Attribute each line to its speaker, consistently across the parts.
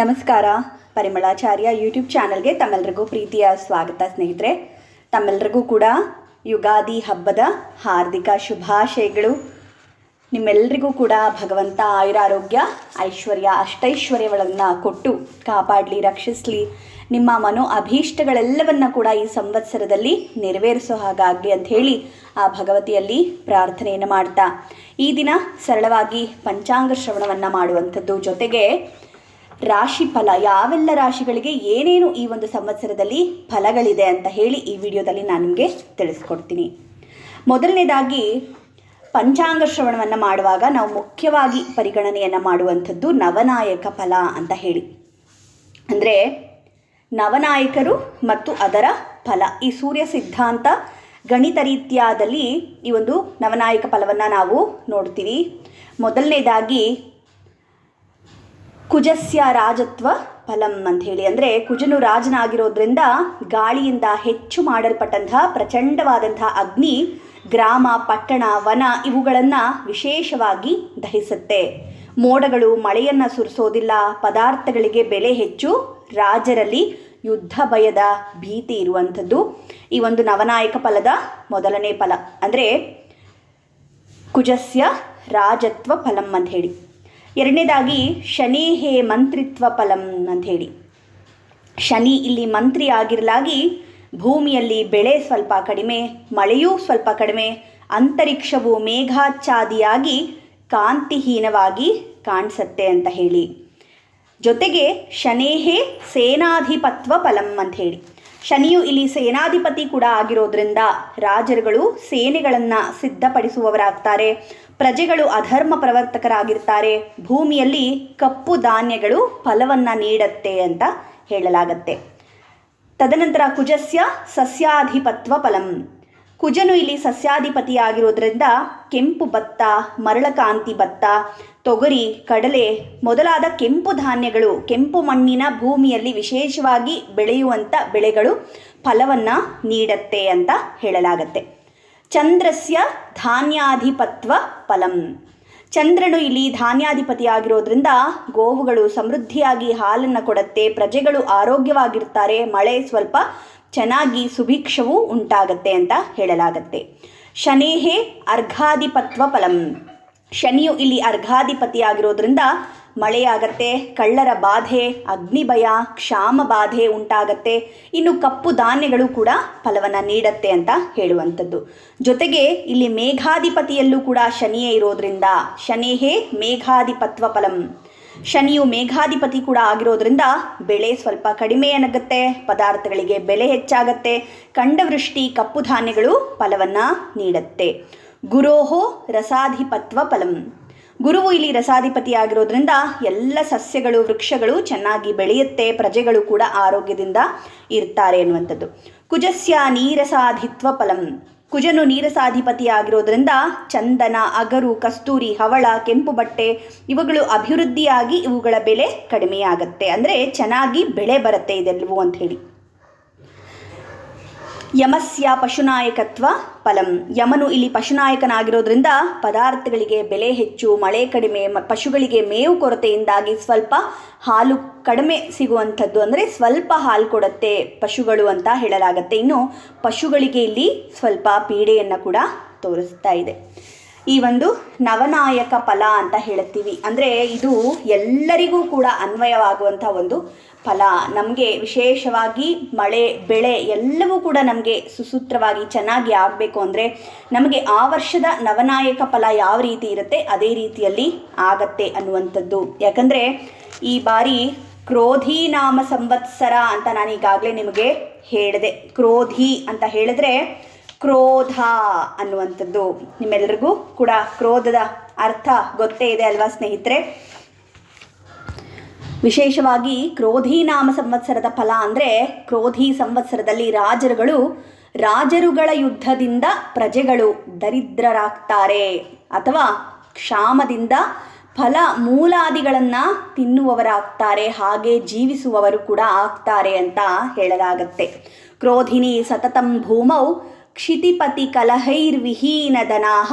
Speaker 1: ನಮಸ್ಕಾರ. ಪರಿಮಳಾಚಾರ್ಯ ಯೂಟ್ಯೂಬ್ ಚಾನಲ್ಗೆ ತಮ್ಮೆಲ್ಲರಿಗೂ ಪ್ರೀತಿಯ ಸ್ವಾಗತ ಸ್ನೇಹಿತರೆ. ತಮ್ಮೆಲ್ಲರಿಗೂ ಕೂಡ ಯುಗಾದಿ ಹಬ್ಬದ ಹಾರ್ದಿಕ ಶುಭಾಶಯಗಳು. ನಿಮ್ಮೆಲ್ಲರಿಗೂ ಕೂಡ ಭಗವಂತ ಆಯುರಾರೋಗ್ಯ, ಐಶ್ವರ್ಯ, ಅಷ್ಟೈಶ್ವರ್ಯಗಳನ್ನು ಕೊಟ್ಟು ಕಾಪಾಡಲಿ, ರಕ್ಷಿಸಲಿ. ನಿಮ್ಮ ಮನೋ ಅಭೀಷ್ಟಗಳೆಲ್ಲವನ್ನು ಕೂಡ ಈ ಸಂವತ್ಸರದಲ್ಲಿ ನೆರವೇರಿಸೋ ಹಾಗಾಗಲಿ ಹೇಳಿ ಆ ಭಗವತಿಯಲ್ಲಿ ಪ್ರಾರ್ಥನೆಯನ್ನು ಮಾಡ್ತಾ. ಈ ದಿನ ಸರಳವಾಗಿ ಪಂಚಾಂಗ ಶ್ರವಣವನ್ನು ಮಾಡುವಂಥದ್ದು ಜೊತೆಗೆ ರಾಶಿ ಫಲ, ಯಾವೆಲ್ಲ ರಾಶಿಗಳಿಗೆ ಏನೇನು ಈ ಒಂದು ಸಂವತ್ಸರದಲ್ಲಿ ಫಲಗಳಿದೆ ಅಂತ ಹೇಳಿ ಈ ವಿಡಿಯೋದಲ್ಲಿ ನಾನು ನಿಮಗೆ ತಿಳಿಸ್ಕೊಡ್ತೀನಿ. ಮೊದಲನೇದಾಗಿ, ಪಂಚಾಂಗ ಶ್ರವಣವನ್ನು ಮಾಡುವಾಗ ನಾವು ಮುಖ್ಯವಾಗಿ ಪರಿಗಣನೆಯನ್ನು ಮಾಡುವಂಥದ್ದು ನವನಾಯಕ ಫಲ ಅಂತ ಹೇಳಿ. ಅಂದರೆ, ನವನಾಯಕರು ಮತ್ತು ಅದರ ಫಲ. ಈ ಸೂರ್ಯ ಸಿದ್ಧಾಂತ ಗಣಿತ ರೀತಿಯಾದಲ್ಲಿ ಈ ಒಂದು ನವನಾಯಕ ಫಲವನ್ನು ನಾವು ನೋಡ್ತೀವಿ. ಮೊದಲನೇದಾಗಿ ಕುಜಸ್ಯ ರಾಜತ್ವ ಫಲಂ ಅಂತ ಹೇಳಿ ಅಂದರೆ ಕುಜನು ರಾಜನಾಗಿರೋದ್ರಿಂದ ಗಾಳಿಯಿಂದ ಹೆಚ್ಚು ಮಾಡಲ್ಪಟ್ಟಂತಹ ಪ್ರಚಂಡವಾದಂತಹ ಅಗ್ನಿ, ಗ್ರಾಮ, ಪಟ್ಟಣ, ವನ ಇವುಗಳನ್ನು ವಿಶೇಷವಾಗಿ ದಹಿಸುತ್ತೆ. ಮೋಡಗಳು ಮಳೆಯನ್ನು ಸುರಿಸೋದಿಲ್ಲ, ಪದಾರ್ಥಗಳಿಗೆ ಬೆಲೆ ಹೆಚ್ಚು, ರಾಜರಲ್ಲಿ ಯುದ್ಧ ಭಯದ ಭೀತಿ ಇರುವಂಥದ್ದು. ಈ ಒಂದು ನವನಾಯಕ ಫಲದ ಮೊದಲನೇ ಫಲ. ಅಂದರೆ ಕುಜಸ್ಯ ರಾಜತ್ವ ಫಲಂ ಅಂತ ಹೇಳಿ ಎರಡನೇದಾಗಿ ಶನೇಹೇ ಮಂತ್ರಿತ್ವ ಫಲಂ ಅಂತ ಹೇಳಿ ಶನಿ ಇಲ್ಲಿ ಮಂತ್ರಿ ಆಗಿರಲಾಗಿ ಭೂಮಿಯಲ್ಲಿ ಬೆಳೆ ಸ್ವಲ್ಪ ಕಡಿಮೆ, ಮಳೆಯೂ ಸ್ವಲ್ಪ ಕಡಿಮೆ, ಅಂತರಿಕ್ಷವು ಮೇಘಾಚ್ಛಾದಿಯಾಗಿ ಕಾಂತಿಹೀನವಾಗಿ ಕಾಣಿಸತ್ತೆ ಅಂತ ಹೇಳಿ. ಜೊತೆಗೆ ಶನೇಹೇ ಸೇನಾಧಿಪತ್ವ ಫಲಂ ಅಂತ ಹೇಳಿ ಶನಿಯು ಇಲ್ಲಿ ಸೇನಾಧಿಪತಿ ಕೂಡ ಆಗಿರೋದ್ರಿಂದ ರಾಜರುಗಳು ಸೇನೆಗಳನ್ನು ಸಿದ್ಧಪಡಿಸುವವರಾಗ್ತಾರೆ. ಪ್ರಜೆಗಳು ಅಧರ್ಮ ಪ್ರವರ್ತಕರಾಗಿರ್ತಾರೆ. ಭೂಮಿಯಲ್ಲಿ ಕಪ್ಪು ಧಾನ್ಯಗಳು ಫಲವನ್ನು ನೀಡತ್ತೆ ಅಂತ ಹೇಳಲಾಗತ್ತೆ. ತದನಂತರ ಕುಜಸ್ಯ ಸಸ್ಯಾಧಿಪತ್ವ ಫಲಂ. ಕುಜನು ಇಲ್ಲಿ ಸಸ್ಯಾಧಿಪತಿಯಾಗಿರೋದ್ರಿಂದ ಕೆಂಪು ಭತ್ತ, ಮರಳಕಾಂತಿ ಭತ್ತ, ತೊಗರಿ, ಕಡಲೆ ಮೊದಲಾದ ಕೆಂಪು ಧಾನ್ಯಗಳು, ಕೆಂಪು ಮಣ್ಣಿನ ಭೂಮಿಯಲ್ಲಿ ವಿಶೇಷವಾಗಿ ಬೆಳೆಯುವಂಥ ಬೆಳೆಗಳು ಫಲವನ್ನು ನೀಡತ್ತೆ ಅಂತ ಹೇಳಲಾಗತ್ತೆ. ಚಂದ್ರಸ್ಯ ಧಾನ್ಯಾಧಿಪತ್ವ ಫಲಂ. ಚಂದ್ರನು ಇಲ್ಲಿ ಧಾನ್ಯಾಧಿಪತಿಯಾಗಿರೋದ್ರಿಂದ ಗೋವುಗಳು ಸಮೃದ್ಧಿಯಾಗಿ ಹಾಲನ್ನು ಕೊಡತ್ತೆ, ಪ್ರಜೆಗಳು ಆರೋಗ್ಯವಾಗಿರ್ತಾರೆ, ಮಳೆ ಸ್ವಲ್ಪ ಚೆನ್ನಾಗಿ ಸುಭಿಕ್ಷವೂ ಉಂಟಾಗತ್ತೆ ಅಂತ ಹೇಳಲಾಗತ್ತೆ. ಶನೇಹೇ ಅರ್ಘಾಧಿಪತ್ವ ಫಲಂ ಶನಿಯು ಇಲ್ಲಿ ಅರ್ಘಾಧಿಪತಿಯಾಗಿರೋದ್ರಿಂದ ಮಳೆಯಾಗತ್ತೆ, ಕಳ್ಳರ ಬಾಧೆ, ಅಗ್ನಿಭಯ, ಕ್ಷಾಮ ಬಾಧೆ ಉಂಟಾಗತ್ತೆ. ಇನ್ನು ಕಪ್ಪು ಧಾನ್ಯಗಳು ಕೂಡ ಫಲವನ್ನು ನೀಡತ್ತೆ ಅಂತ ಹೇಳುವಂಥದ್ದು. ಜೊತೆಗೆ ಇಲ್ಲಿ ಮೇಘಾಧಿಪತಿಯಲ್ಲೂ ಕೂಡ ಶನಿಯೇ ಇರೋದ್ರಿಂದ ಶನೇಹೇ ಮೇಘಾಧಿಪತ್ವ ಫಲಂ ಶನಿಯು ಮೇಘಾಧಿಪತಿ ಕೂಡ ಆಗಿರೋದ್ರಿಂದ ಬೆಳೆ ಸ್ವಲ್ಪ ಕಡಿಮೆ ಏನಾಗುತ್ತೆ ಪದಾರ್ಥಗಳಿಗೆ ಬೆಲೆ ಹೆಚ್ಚಾಗತ್ತೆ ಖಂಡವೃಷ್ಟಿ ಕಪ್ಪು ಧಾನ್ಯಗಳು ಫಲವನ್ನು ನೀಡುತ್ತೆ. ಗುರೋಹೋ ರಸಾಧಿಪತ್ವ ಫಲಂ. ಗುರುವು ಇಲ್ಲಿ ರಸಾಧಿಪತಿ ಆಗಿರೋದ್ರಿಂದ ಎಲ್ಲ ಸಸ್ಯಗಳು, ವೃಕ್ಷಗಳು ಚೆನ್ನಾಗಿ ಬೆಳೆಯುತ್ತೆ, ಪ್ರಜೆಗಳು ಕೂಡ ಆರೋಗ್ಯದಿಂದ ಇರ್ತಾರೆ ಅನ್ನುವಂಥದ್ದು. ಕುಜಸ್ಯ ನೀರಸಾಧಿತ್ವ ಫಲಂ. ಕುಜನು ನೀರಸಾಧಿಪತಿಯಾಗಿರೋದ್ರಿಂದ ಚಂದನ, ಅಗರು, ಕಸ್ತೂರಿ, ಹವಳ, ಕೆಂಪು ಬಟ್ಟೆ ಇವುಗಳು ಅಭಿವೃದ್ಧಿಯಾಗಿ ಇವುಗಳ ಬೆಲೆ ಕಡಿಮೆಯಾಗತ್ತೆ. ಅಂದರೆ ಚೆನ್ನಾಗಿ ಬೆಳೆ ಬರುತ್ತೆ ಇದೆಲ್ಲವು ಅಂತ ಹೇಳಿ ಯಮಸ್ಯ ಪಶುನಾಯಕತ್ವ ಫಲಂ. ಯಮನು ಇಲ್ಲಿ ಪಶುನಾಯಕನಾಗಿರೋದ್ರಿಂದ ಪದಾರ್ಥಗಳಿಗೆ ಬೆಲೆ ಹೆಚ್ಚು, ಮಳೆ ಕಡಿಮೆ ಪಶುಗಳಿಗೆ ಮೇವು ಕೊರತೆಯಿಂದಾಗಿ ಸ್ವಲ್ಪ ಹಾಲು ಕಡಿಮೆ ಸಿಗುವಂಥದ್ದು ಅಂದರೆ ಸ್ವಲ್ಪ ಹಾಲು ಕೊಡುತ್ತೆ ಪಶುಗಳು ಅಂತ ಹೇಳಲಾಗುತ್ತೆ. ಇನ್ನು ಪಶುಗಳಿಗೆ ಇಲ್ಲಿ ಸ್ವಲ್ಪ ಪೀಡೆಯನ್ನು ಕೂಡ ತೋರಿಸ್ತಾ ಇದೆ. ಈ ಒಂದು ನವನಾಯಕ ಫಲ ಅಂತ ಹೇಳ್ತೀವಿ ಅಂದರೆ ಇದು ಎಲ್ಲರಿಗೂ ಕೂಡ ಅನ್ವಯವಾಗುವಂಥ ಒಂದು ಫಲ. ನಮಗೆ ವಿಶೇಷವಾಗಿ ಮಳೆ, ಬೆಳೆ ಎಲ್ಲವೂ ಕೂಡ ನಮಗೆ ಸುಸೂತ್ರವಾಗಿ ಚೆನ್ನಾಗಿ ಆಗಬೇಕು ಅಂದರೆ ನಮಗೆ ಆ ವರ್ಷದ ನವನಾಯಕ ಫಲ ಯಾವ ರೀತಿ ಇರುತ್ತೆ ಅದೇ ರೀತಿಯಲ್ಲಿ ಆಗತ್ತೆ ಅನ್ನುವಂಥದ್ದು. ಯಾಕಂದರೆ ಈ ಬಾರಿ ಕ್ರೋಧಿ ನಾಮ ಸಂವತ್ಸರ ಅಂತ ನಾನು ಈಗಾಗಲೇ ನಿಮಗೆ ಹೇಳಿದೆ. ಕ್ರೋಧಿ ಅಂತ ಹೇಳಿದ್ರೆ ಕ್ರೋಧ ಅನ್ನುವಂಥದ್ದು. ನಿಮ್ಮೆಲ್ಲರಿಗೂ ಕೂಡ ಕ್ರೋಧದ ಅರ್ಥ ಗೊತ್ತೇ ಇದೆ ಅಲ್ವಾ ಸ್ನೇಹಿತರೆ? ವಿಶೇಷವಾಗಿ ಕ್ರೋಧಿ ನಾಮ ಸಂವತ್ಸರದ ಫಲ ಅಂದರೆ ಕ್ರೋಧಿ ಸಂವತ್ಸರದಲ್ಲಿ ರಾಜರುಗಳು ರಾಜರುಗಳ ಯುದ್ಧದಿಂದ ಪ್ರಜೆಗಳು ದರಿದ್ರರಾಗ್ತಾರೆ ಅಥವಾ ಕ್ಷಾಮದಿಂದ ಫಲ ಮೂಲಾದಿಗಳನ್ನು ತಿನ್ನುವವರಾಗ್ತಾರೆ, ಹಾಗೆ ಜೀವಿಸುವವರು ಕೂಡ ಆಗ್ತಾರೆ ಅಂತ ಹೇಳಲಾಗತ್ತೆ. ಕ್ರೋಧಿನಿ ಸತತಂ ಭೂಮೌ ಕ್ಷಿತಿಪತಿ ಕಲಹೈರ್ವಿಹೀನ ಧನಾಹ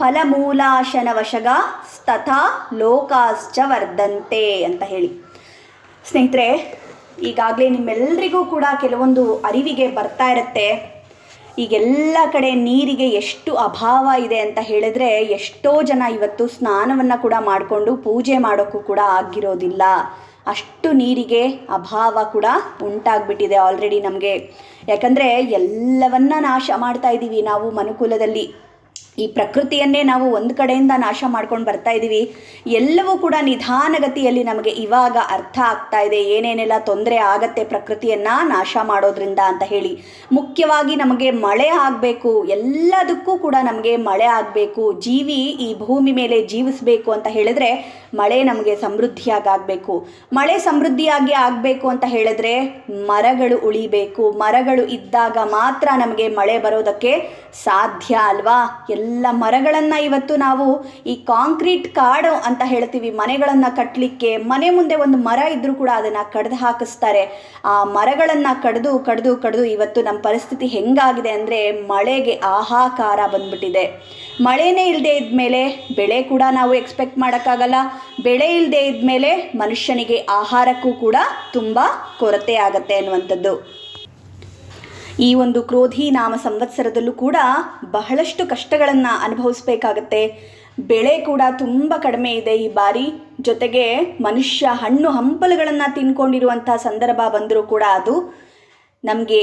Speaker 1: ಫಲಮೂಲಾಶನವಶಗ ತಥಾ ಲೋಕಾಶ್ಚ ವರ್ಧಂತೆ ಅಂತ ಹೇಳಿ. ಸ್ನೇಹಿತರೆ, ಈಗಾಗಲೇ ನಿಮ್ಮೆಲ್ಲರಿಗೂ ಕೂಡ ಕೆಲವೊಂದು ಅರಿವಿಗೆ ಬರ್ತಾ ಇರುತ್ತೆ. ಈಗೆಲ್ಲ ಕಡೆ ನೀರಿಗೆ ಎಷ್ಟು ಅಭಾವ ಇದೆ ಅಂತ ಹೇಳಿದ್ರೆ ಎಷ್ಟೋ ಜನ ಇವತ್ತು ಸ್ನಾನವನ್ನು ಕೂಡ ಮಾಡಿಕೊಂಡು ಪೂಜೆ ಮಾಡೋಕ್ಕೂ ಕೂಡ ಆಗಿರೋದಿಲ್ಲ. ಅಷ್ಟು ನೀರಿಗೆ ಅಭಾವ ಕೂಡ ಉಂಟಾಗ್ಬಿಟ್ಟಿದೆ ಆಲ್ರೆಡಿ ನಮಗೆ. ಯಾಕಂದರೆ ಎಲ್ಲವನ್ನ ನಾಶ ಮಾಡ್ತಾ ಇದ್ದೀವಿ ನಾವು ಮನುಕುಲದಲ್ಲಿ. ಈ ಪ್ರಕೃತಿಯನ್ನೇ ನಾವು ಒಂದು ಕಡೆಯಿಂದ ನಾಶ ಮಾಡ್ಕೊಂಡು ಬರ್ತಾ ಇದ್ದೀವಿ ಎಲ್ಲವೂ ಕೂಡ ನಿಧಾನಗತಿಯಲ್ಲಿ ನಮಗೆ ಇವಾಗ ಅರ್ಥ ಆಗ್ತಾ ಇದೆ. ಏನೇನೆಲ್ಲ ತೊಂದರೆ ಆಗತ್ತೆ ಪ್ರಕೃತಿಯನ್ನು ನಾಶ ಮಾಡೋದ್ರಿಂದ ಅಂತ ಹೇಳಿ. ಮುಖ್ಯವಾಗಿ ನಮಗೆ ಮಳೆ ಆಗಬೇಕು. ಎಲ್ಲದಕ್ಕೂ ಕೂಡ ನಮಗೆ ಮಳೆ ಆಗಬೇಕು. ಜೀವಿ ಈ ಭೂಮಿ ಮೇಲೆ ಜೀವಿಸಬೇಕು ಅಂತ ಹೇಳಿದ್ರೆ ಮಳೆ ನಮಗೆ ಸಮೃದ್ಧಿಯಾಗಿ ಆಗಬೇಕು. ಮಳೆ ಸಮೃದ್ಧಿಯಾಗಿ ಆಗಬೇಕು ಅಂತ ಹೇಳಿದ್ರೆ ಮರಗಳು ಉಳಿಬೇಕು. ಮರಗಳು ಇದ್ದಾಗ ಮಾತ್ರ ನಮಗೆ ಮಳೆ ಬರೋದಕ್ಕೆ ಸಾಧ್ಯ ಅಲ್ವಾ? ಎಲ್ಲ ಮರಗಳನ್ನು ಇವತ್ತು ನಾವು ಈ ಕಾಂಕ್ರೀಟ್ ಕಾಡು ಅಂತ ಹೇಳ್ತೀವಿ. ಮನೆಗಳನ್ನು ಕಟ್ಟಲಿಕ್ಕೆ ಮನೆ ಮುಂದೆ ಒಂದು ಮರ ಇದ್ದರೂ ಕೂಡ ಅದನ್ನು ಕಡ್ದು ಹಾಕಿಸ್ತಾರೆ. ಆ ಮರಗಳನ್ನು ಕಡಿದು ಕಡಿದು ಕಡಿದು ಇವತ್ತು ನಮ್ಮ ಪರಿಸ್ಥಿತಿ ಹೆಂಗಾಗಿದೆ ಅಂದರೆ ಮಳೆಗೆ ಆಹಾಕಾರ ಬಂದ್ಬಿಟ್ಟಿದೆ. ಮಳೆನೇ ಇಲ್ಲದೆ ಇದ್ಮೇಲೆ ಬೆಳೆ ಕೂಡ ನಾವು ಎಕ್ಸ್ಪೆಕ್ಟ್ ಮಾಡೋಕ್ಕಾಗಲ್ಲ. ಬೆಳೆ ಇಲ್ಲದೆ ಇದ್ಮೇಲೆ ಮನುಷ್ಯನಿಗೆ ಆಹಾರಕ್ಕೂ ಕೂಡ ತುಂಬ ಕೊರತೆ ಆಗತ್ತೆ ಅನ್ನುವಂಥದ್ದು. ಈ ಒಂದು ಕ್ರೋಧಿ ನಾಮ ಸಂವತ್ಸರದಲ್ಲೂ ಕೂಡ ಬಹಳಷ್ಟು ಕಷ್ಟಗಳನ್ನು ಅನುಭವಿಸ್ಬೇಕಾಗತ್ತೆ. ಬೆಳೆ ಕೂಡ ತುಂಬ ಕಡಿಮೆ ಇದೆ ಈ ಬಾರಿ. ಜೊತೆಗೆ ಮನುಷ್ಯ ಹಣ್ಣು ಹಂಪಲುಗಳನ್ನು ತಿನ್ಕೊಂಡಿರುವಂಥ ಸಂದರ್ಭ ಬಂದರೂ ಕೂಡ ಅದು ನಮಗೆ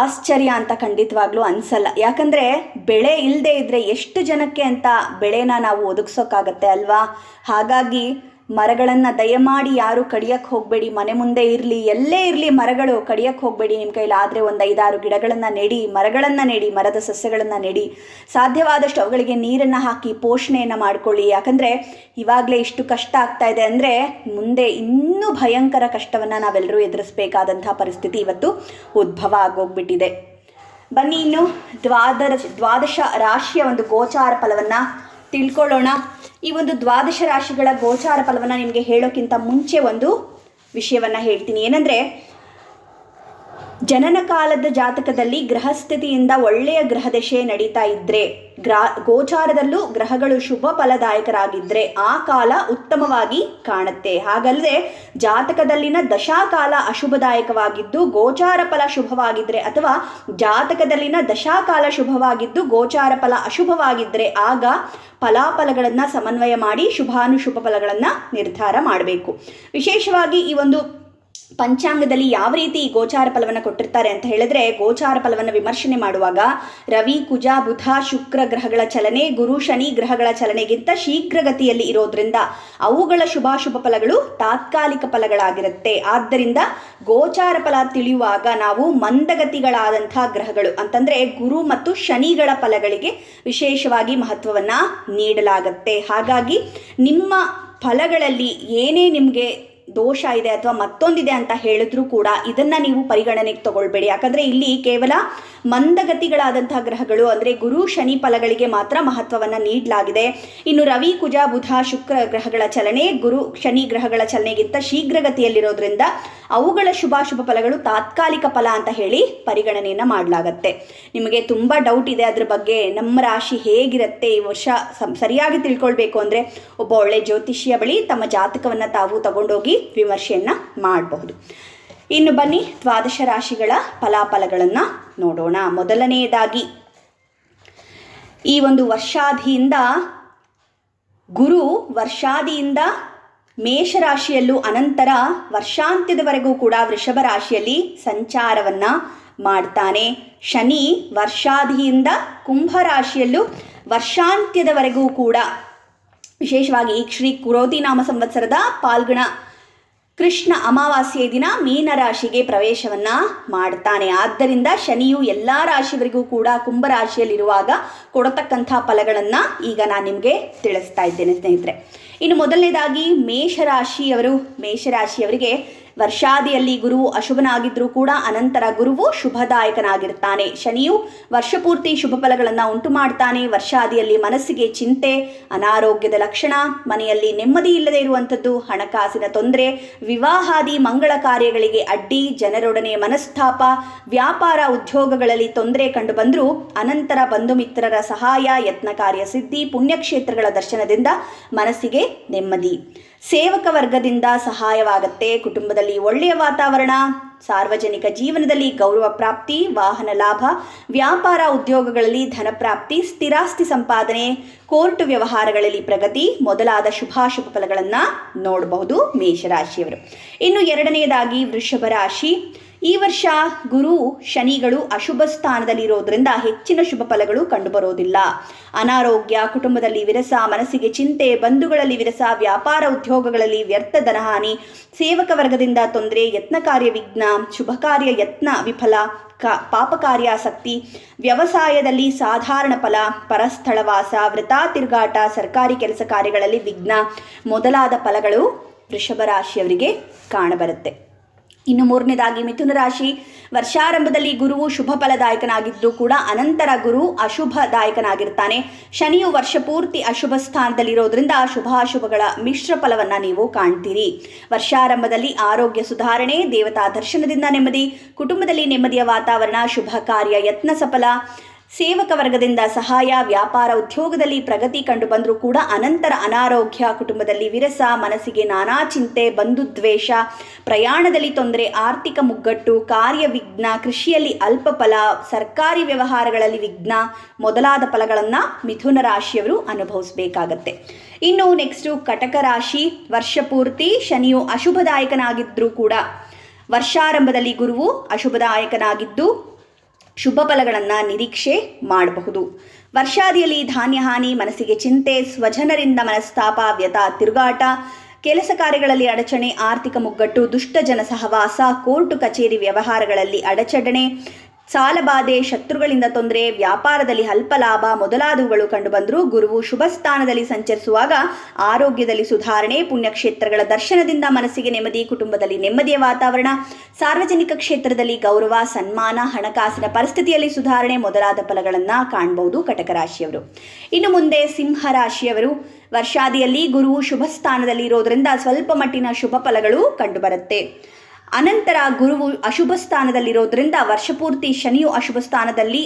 Speaker 1: ಆಶ್ಚರ್ಯ ಅಂತ ಖಂಡಿತವಾಗ್ಲೂ ಅನಿಸಲ್ಲ. ಯಾಕಂದರೆ ಬೆಳೆ ಇಲ್ಲದೆ ಇದ್ದರೆ ಎಷ್ಟು ಜನಕ್ಕೆ ಅಂತ ಬೆಳೆನ ನಾವು ಒದಗಿಸೋಕ್ಕಾಗತ್ತೆ ಅಲ್ವಾ? ಹಾಗಾಗಿ ಮರಗಳನ್ನು ದಯಮಾಡಿ ಯಾರು ಕಡಿಯಕ್ಕೆ ಹೋಗಬೇಡಿ, ಮನೆ ಮುಂದೆ ಇರಲಿ, ಎಲ್ಲೇ ಇರಲಿ ಮರಗಳು ಕಡಿಯಕ್ಕೆ ಹೋಗಬೇಡಿ ನಿಮ್ಮ ಕೈಲಾದರೆ ಒಂದು ಐದಾರು ಗಿಡಗಳನ್ನು ನೆಡಿ, ಮರಗಳನ್ನು ನೆಡಿ, ಮರದ ಸಸ್ಯಗಳನ್ನು ನೆಡಿ. ಸಾಧ್ಯವಾದಷ್ಟು ಅವುಗಳಿಗೆ ನೀರನ್ನು ಹಾಕಿ, ಪೋಷಣೆಯನ್ನು ಮಾಡಿಕೊಳ್ಳಿ. ಯಾಕಂದರೆ ಇವಾಗಲೇ ಇಷ್ಟು ಕಷ್ಟ ಆಗ್ತಾ ಇದೆ ಅಂದರೆ ಮುಂದೆ ಇನ್ನೂ ಭಯಂಕರ ಕಷ್ಟವನ್ನು ನಾವೆಲ್ಲರೂ ಎದುರಿಸಬೇಕಾದಂಥ ಪರಿಸ್ಥಿತಿ ಇವತ್ತು ಉದ್ಭವ ಆಗೋಗ್ಬಿಟ್ಟಿದೆ. ಬನ್ನಿ ಇನ್ನು ದ್ವಾದಶ ದ್ವಾದಶ ರಾಶಿಯ ಒಂದು ಗೋಚಾರ ಫಲವನ್ನು ತಿಳ್ಕೊಳ್ಳೋಣ. ಈ ಒಂದು ದ್ವಾದಶ ರಾಶಿಗಳ ಗೋಚಾರ ಫಲವನ್ನು ನಿಮಗೆ ಹೇಳೋಕ್ಕಿಂತ ಮುಂಚೆ ಒಂದು ವಿಷಯವನ್ನು ಹೇಳ್ತೀನಿ. ಏನಂದರೆ ಜನನ ಕಾಲದ ಜಾತಕದಲ್ಲಿ ಗ್ರಹಸ್ಥಿತಿಯಿಂದ ಒಳ್ಳೆಯ ಗ್ರಹದಶೆ ನಡೀತಾ ಇದ್ದರೆ ಗ್ರಾ, ಗೋಚಾರದಲ್ಲೂ ಗ್ರಹಗಳು ಶುಭ ಫಲದಾಯಕರಾಗಿದ್ದರೆ ಆ ಕಾಲ ಉತ್ತಮವಾಗಿ ಕಾಣುತ್ತೆ. ಹಾಗಲ್ಲದೆ ಜಾತಕದಲ್ಲಿನ ದಶಾಕಾಲ ಅಶುಭದಾಯಕವಾಗಿದ್ದು, ಗೋಚಾರ ಫಲ ಶುಭವಾಗಿದ್ದರೆ ಅಥವಾ ಜಾತಕದಲ್ಲಿನ ದಶಾಕಾಲ ಶುಭವಾಗಿದ್ದು, ಗೋಚಾರ ಫಲ ಅಶುಭವಾಗಿದ್ದರೆ ಆಗ ಫಲಾಫಲಗಳನ್ನು ಸಮನ್ವಯ ಮಾಡಿ ಶುಭಾನುಶುಭ ಫಲಗಳನ್ನು ನಿರ್ಧಾರ ಮಾಡಬೇಕು. ವಿಶೇಷವಾಗಿ ಈ ಒಂದು ಪಂಚಾಂಗದಲ್ಲಿ ಯಾವ ರೀತಿ ಈ ಗೋಚಾರ ಫಲವನ್ನು ಕೊಟ್ಟಿರ್ತಾರೆ ಅಂತ ಹೇಳಿದ್ರೆ, ಗೋಚಾರ ಫಲವನ್ನು ವಿಮರ್ಶನೆ ಮಾಡುವಾಗ ರವಿ, ಕುಜ, ಬುಧ, ಶುಕ್ರ ಗ್ರಹಗಳ ಚಲನೆ, ಗುರು, ಶನಿ ಗ್ರಹಗಳ ಚಲನೆಗಿಂತ ಶೀಘ್ರಗತಿಯಲ್ಲಿ ಇರೋದ್ರಿಂದ ಅವುಗಳ ಶುಭಾಶುಭ ಫಲಗಳು ತಾತ್ಕಾಲಿಕ ಫಲಗಳಾಗಿರುತ್ತೆ. ಆದ್ದರಿಂದ ಗೋಚಾರ ಫಲ ತಿಳಿಯುವಾಗ ನಾವು ಮಂದಗತಿಗಳಾದಂತಹ ಗ್ರಹಗಳು ಅಂತಂದ್ರೆ ಗುರು ಮತ್ತು ಶನಿಗಳ ಫಲಗಳಿಗೆ ವಿಶೇಷವಾಗಿ ಮಹತ್ವವನ್ನು ನೀಡಲಾಗುತ್ತೆ. ಹಾಗಾಗಿ ನಿಮ್ಮ ಫಲಗಳಲ್ಲಿ ಏನೇ ನಿಮಗೆ ದೋಷ ಇದೆ ಅಥವಾ ಮತ್ತೊಂದಿದೆ ಅಂತ ಹೇಳಿದ್ರೂ ಕೂಡ ಇದನ್ನು ನೀವು ಪರಿಗಣನೆಗೆ ತಗೊಳ್ಬೇಡಿ. ಯಾಕಂದರೆ ಇಲ್ಲಿ ಕೇವಲ ಮಂದಗತಿಗಳಾದಂತಹ ಗ್ರಹಗಳು ಅಂದರೆ ಗುರು, ಶನಿ ಫಲಗಳಿಗೆ ಮಾತ್ರ ಮಹತ್ವವನ್ನು ನೀಡಲಾಗಿದೆ. ಇನ್ನು ರವಿ, ಕುಜ, ಬುಧ, ಶುಕ್ರ ಗ್ರಹಗಳ ಚಲನೆ, ಗುರು, ಶನಿ ಗ್ರಹಗಳ ಚಲನೆಗಿಂತ ಶೀಘ್ರಗತಿಯಲ್ಲಿರೋದ್ರಿಂದ ಅವುಗಳ ಶುಭಾಶುಭ ಫಲಗಳು ತಾತ್ಕಾಲಿಕ ಫಲ ಅಂತ ಹೇಳಿ ಪರಿಗಣನೆಯನ್ನು ಮಾಡಲಾಗತ್ತೆ. ನಿಮಗೆ ತುಂಬ ಡೌಟ್ ಇದೆ ಅದ್ರ ಬಗ್ಗೆ, ನಮ್ಮ ರಾಶಿ ಹೇಗಿರುತ್ತೆ, ಈ ವರ್ಷ ಸರಿಯಾಗಿ ತಿಳ್ಕೊಳ್ಬೇಕು ಅಂದರೆ ಒಬ್ಬ ಒಳ್ಳೆ ಜ್ಯೋತಿಷಿಯ ಬಳಿ ತಮ್ಮ ಜಾತಕವನ್ನು ತಾವು ತಗೊಂಡೋಗಿ ವಿಮರ್ಶೆಯನ್ನು ಮಾಡಬಹುದು. ಇನ್ನು ಬನ್ನಿ ದ್ವಾದಶ ರಾಶಿಗಳ ಫಲಾಫಲಗಳನ್ನು ನೋಡೋಣ. ಮೊದಲನೆಯದಾಗಿ, ಈ ಒಂದು ವರ್ಷಾದಿಯಿಂದ ಗುರು ವರ್ಷಾದಿಯಿಂದ ಮೇಷರಾಶಿಯಲ್ಲೂ ಅನಂತರ ವರ್ಷಾಂತ್ಯದವರೆಗೂ ಕೂಡ ವೃಷಭ ರಾಶಿಯಲ್ಲಿ ಸಂಚಾರವನ್ನು ಮಾಡ್ತಾನೆ. ಶನಿ ವರ್ಷಾದಿಯಿಂದ ಕುಂಭರಾಶಿಯಲ್ಲೂ ವರ್ಷಾಂತ್ಯದವರೆಗೂ ಕೂಡ, ವಿಶೇಷವಾಗಿ ಶ್ರೀ ಕುರೋತಿ ನಾಮ ಸಂವತ್ಸರದ ಪಾಲ್ಗುಣ ಕೃಷ್ಣ ಅಮಾವಾಸ್ಯೆ ದಿನ ಮೀನರಾಶಿಗೆ ಪ್ರವೇಶವನ್ನು ಮಾಡ್ತಾನೆ. ಆದ್ದರಿಂದ ಶನಿಯು ಎಲ್ಲ ರಾಶಿವರಿಗೂ ಕೂಡ ಕುಂಭರಾಶಿಯಲ್ಲಿರುವಾಗ ಕೊಡತಕ್ಕಂಥ ಫಲಗಳನ್ನು ಈಗ ನಾನು ನಿಮಗೆ ತಿಳಿಸ್ತಾ ಇದ್ದೇನೆ ಸ್ನೇಹಿತರೆ. ಇನ್ನು ಮೊದಲನೇದಾಗಿ ಮೇಷರಾಶಿಯವರು, ಮೇಷರಾಶಿಯವರಿಗೆ ವರ್ಷಾದಿಯಲ್ಲಿ ಗುರು ಅಶುಭನಾಗಿದ್ರೂ ಕೂಡ ಅನಂತರ ಗುರುವು ಶುಭದಾಯಕನಾಗಿರ್ತಾನೆ. ಶನಿಯು ವರ್ಷಪೂರ್ತಿ ಶುಭ ಫಲಗಳನ್ನು ಉಂಟು ಮಾಡ್ತಾನೆ. ವರ್ಷಾದಿಯಲ್ಲಿ ಮನಸ್ಸಿಗೆ ಚಿಂತೆ, ಅನಾರೋಗ್ಯದ ಲಕ್ಷಣ, ಮನೆಯಲ್ಲಿ ನೆಮ್ಮದಿ ಇಲ್ಲದೆ ಇರುವಂಥದ್ದು, ಹಣಕಾಸಿನ ತೊಂದರೆ, ವಿವಾಹಾದಿ ಮಂಗಳ ಕಾರ್ಯಗಳಿಗೆ ಅಡ್ಡಿ, ಜನರೊಡನೆ ಮನಸ್ತಾಪ, ವ್ಯಾಪಾರ ಉದ್ಯೋಗಗಳಲ್ಲಿ ತೊಂದರೆ ಕಂಡುಬಂದರೂ ಅನಂತರ ಬಂಧು ಮಿತ್ರರ ಸಹಾಯ ಯತ್ನ ಕಾರ್ಯ ಸಿದ್ಧಿ, ಪುಣ್ಯಕ್ಷೇತ್ರಗಳ ದರ್ಶನದಿಂದ ಮನಸ್ಸಿಗೆ ನೆಮ್ಮದಿ. ಸೇವಕ ವರ್ಗದಿಂದ ಸಹಾಯವಾಗತ್ತೆ. ಕುಟುಂಬದಲ್ಲಿ ಒಳ್ಳೆಯ ವಾತಾವರಣ, ಸಾರ್ವಜನಿಕ ಜೀವನದಲ್ಲಿ ಗೌರವ ಪ್ರಾಪ್ತಿ, ವಾಹನ ಲಾಭ, ವ್ಯಾಪಾರ ಉದ್ಯೋಗಗಳಲ್ಲಿ ಧನ ಪ್ರಾಪ್ತಿ, ಸ್ಥಿರಾಸ್ತಿ ಸಂಪಾದನೆ, ಕೋರ್ಟ್ ವ್ಯವಹಾರಗಳಲ್ಲಿ ಪ್ರಗತಿ, ಮೊದಲಾದ ಶುಭಾಶುಭ ಫಲಗಳನ್ನು ನೋಡಬಹುದು ಮೇಷರಾಶಿಯವರು. ಇನ್ನು ಎರಡನೆಯದಾಗಿ ವೃಷಭ ರಾಶಿ. ಈ ವರ್ಷ ಗುರು ಶನಿಗಳು ಅಶುಭ ಸ್ಥಾನದಲ್ಲಿರೋದ್ರಿಂದ ಹೆಚ್ಚಿನ ಶುಭ ಫಲಗಳು ಕಂಡುಬರೋದಿಲ್ಲ. ಅನಾರೋಗ್ಯ, ಕುಟುಂಬದಲ್ಲಿ ವಿರಸ, ಮನಸ್ಸಿಗೆ ಚಿಂತೆ, ಬಂಧುಗಳಲ್ಲಿ ವಿರಸ, ವ್ಯಾಪಾರ ಉದ್ಯೋಗಗಳಲ್ಲಿ ವ್ಯರ್ಥ ಧನಹಾನಿ ಸೇವಕ ವರ್ಗದಿಂದ ತೊಂದರೆ, ಯತ್ನ ಕಾರ್ಯ ವಿಘ್ನ, ಶುಭ ಕಾರ್ಯ ಯತ್ನ ವಿಫಲ, ಕ, ಪಾಪ ಕಾರ್ಯಾಸಕ್ತಿ ವ್ಯವಸಾಯದಲ್ಲಿ ಸಾಧಾರಣ ಫಲ ಪರಸ್ಥಳವಾಸ ವೃತಾ, ತಿರುಗಾಟ, ಸರ್ಕಾರಿ ಕೆಲಸ ಕಾರ್ಯಗಳಲ್ಲಿ ವಿಘ್ನ ಮೊದಲಾದ ಫಲಗಳು ವೃಷಭ ರಾಶಿಯವರಿಗೆ ಕಾಣಬರುತ್ತೆ. ಇನ್ನು ಮೂರನೇದಾಗಿ ಮಿಥುನ ರಾಶಿ. ವರ್ಷಾರಂಭದಲ್ಲಿ ಗುರುವು ಶುಭ ಫಲದಾಯಕನಾಗಿದ್ದು ಕೂಡ ಅನಂತರ ಗುರು ಅಶುಭದಾಯಕನಾಗಿರ್ತಾನೆ. ಶನಿಯು ವರ್ಷ ಪೂರ್ತಿ ಅಶುಭ ಸ್ಥಾನದಲ್ಲಿರೋದ್ರಿಂದ ಶುಭಾಶುಭಗಳ ಮಿಶ್ರ ಫಲವನ್ನು ನೀವು ಕಾಣ್ತೀರಿ. ವರ್ಷಾರಂಭದಲ್ಲಿ ಆರೋಗ್ಯ ಸುಧಾರಣೆ, ದೇವತಾ ದರ್ಶನದಿಂದ ನೆಮ್ಮದಿ, ಕುಟುಂಬದಲ್ಲಿ ನೆಮ್ಮದಿಯ ವಾತಾವರಣ, ಶುಭ ಕಾರ್ಯ, ಯತ್ನ ಸಫಲ ಸೇವಕ ವರ್ಗದಿಂದ ಸಹಾಯ, ವ್ಯಾಪಾರ ಉದ್ಯೋಗದಲ್ಲಿ ಪ್ರಗತಿ ಕಂಡು ಬಂದರೂ ಕೂಡ ಅನಂತರ ಅನಾರೋಗ್ಯ, ಕುಟುಂಬದಲ್ಲಿ ವಿರಸ, ಮನಸ್ಸಿಗೆ ನಾನಾ ಚಿಂತೆ ಬಂಧುದ್ವೇಷ ಪ್ರಯಾಣದಲ್ಲಿ ತೊಂದರೆ, ಆರ್ಥಿಕ ಮುಗ್ಗಟ್ಟು ಕಾರ್ಯ ವಿಘ್ನ ಕೃಷಿಯಲ್ಲಿ ಅಲ್ಪ ಫಲ, ಸರ್ಕಾರಿ ವ್ಯವಹಾರಗಳಲ್ಲಿ ವಿಘ್ನ ಮೊದಲಾದ ಫಲಗಳನ್ನು ಮಿಥುನ ರಾಶಿಯವರು ಅನುಭವಿಸಬೇಕಾಗತ್ತೆ. ಇನ್ನು ನೆಕ್ಸ್ಟು ಕಟಕ ರಾಶಿ, ವರ್ಷ ಪೂರ್ತಿ ಶನಿಯು ಅಶುಭದಾಯಕನಾಗಿದ್ದರೂ ಕೂಡ ವರ್ಷಾರಂಭದಲ್ಲಿ ಗುರುವು ಅಶುಭದಾಯಕನಾಗಿದ್ದು ಶುಭ ಫಲಗಳನ್ನು ನಿರೀಕ್ಷೆ ಮಾಡಬಹುದು. ವರ್ಷಾದಿಯಲ್ಲಿ ಧಾನ್ಯ ಹಾನಿ, ಮನಸ್ಸಿಗೆ ಚಿಂತೆ, ಸ್ವಜನರಿಂದ ಮನಸ್ತಾಪ ವ್ಯತ ತಿರುಗಾಟ, ಕೆಲಸ ಕಾರ್ಯಗಳಲ್ಲಿ ಅಡಚಣೆ, ಆರ್ಥಿಕ ಮುಗ್ಗಟ್ಟು, ದುಷ್ಟ ಜನ ಸಹವಾಸ ಕೋರ್ಟು ಕಚೇರಿ ವ್ಯವಹಾರಗಳಲ್ಲಿ ಅಡಚಣೆ ಸಾಲಬಾಧೆ, ಶತ್ರುಗಳಿಂದ ತೊಂದರೆ, ವ್ಯಾಪಾರದಲ್ಲಿ ಅಲ್ಪ ಲಾಭ ಮೊದಲಾದವುಗಳು ಕಂಡುಬಂದರೂ ಗುರುವು ಶುಭ ಸ್ಥಾನದಲ್ಲಿ ಸಂಚರಿಸುವಾಗ ಆರೋಗ್ಯದಲ್ಲಿ ಸುಧಾರಣೆ, ಪುಣ್ಯಕ್ಷೇತ್ರಗಳ ದರ್ಶನದಿಂದ ಮನಸ್ಸಿಗೆ ನೆಮ್ಮದಿ, ಕುಟುಂಬದಲ್ಲಿ ನೆಮ್ಮದಿಯ ವಾತಾವರಣ, ಸಾರ್ವಜನಿಕ ಕ್ಷೇತ್ರದಲ್ಲಿ ಗೌರವ, ಸನ್ಮಾನ, ಹಣಕಾಸಿನ ಪರಿಸ್ಥಿತಿಯಲ್ಲಿ ಸುಧಾರಣೆ ಮೊದಲಾದ ಫಲಗಳನ್ನು ಕಾಣಬಹುದು ಕಟಕ ರಾಶಿಯವರು ಇನ್ನು ಮುಂದೆ ಸಿಂಹ ರಾಶಿಯವರು ವರ್ಷಾದಿಯಲ್ಲಿ ಗುರುವು ಶುಭ ಸ್ಥಾನದಲ್ಲಿ ಇರೋದರಿಂದ ಸ್ವಲ್ಪ ಮಟ್ಟಿನ ಶುಭ ಫಲಗಳು ಕಂಡುಬರುತ್ತೆ. ಅನಂತರ ಗುರುವು ಅಶುಭ ಸ್ಥಾನದಲ್ಲಿರೋದ್ರಿಂದ, ವರ್ಷಪೂರ್ತಿ ಶನಿಯು ಅಶುಭ ಸ್ಥಾನದಲ್ಲಿ